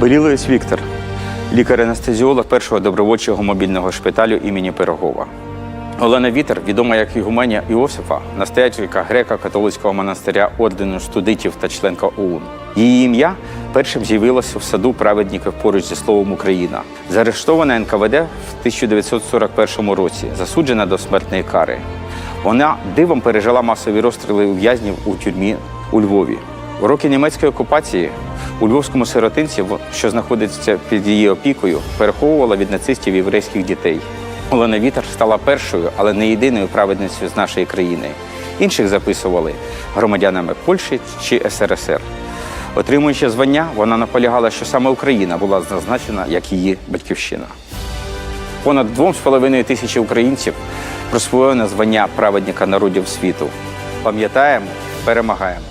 Беліловець Віктор, лікар-анестезіолог першого добровольчого мобільного шпиталю імені Пирогова. Олена Вітер, відома як Ігуменя Іосифа, настоятелька греко-католицького монастиря ордену студитів та членка ОУН. Її ім'я першим з'явилося в саду праведників поруч зі словом Україна. Заарештована НКВД в 1941 році, засуджена до смертної кари. Вона дивом пережила масові розстріли ув'язнів у тюрмі у Львові. У роки німецької окупації у львовському сиротинці, що знаходиться під її опікою, переховувала від нацистів єврейських дітей. Олена Вітер стала першою, але не єдиною праведницею з нашої країни. Інших записували громадянами Польщі чи СРСР. Отримуючи звання, вона наполягала, що саме Україна була зазначена як її батьківщина. Понад 2,5 тисячі українців присвоєно звання праведника народів світу. Пам'ятаємо, перемагаємо.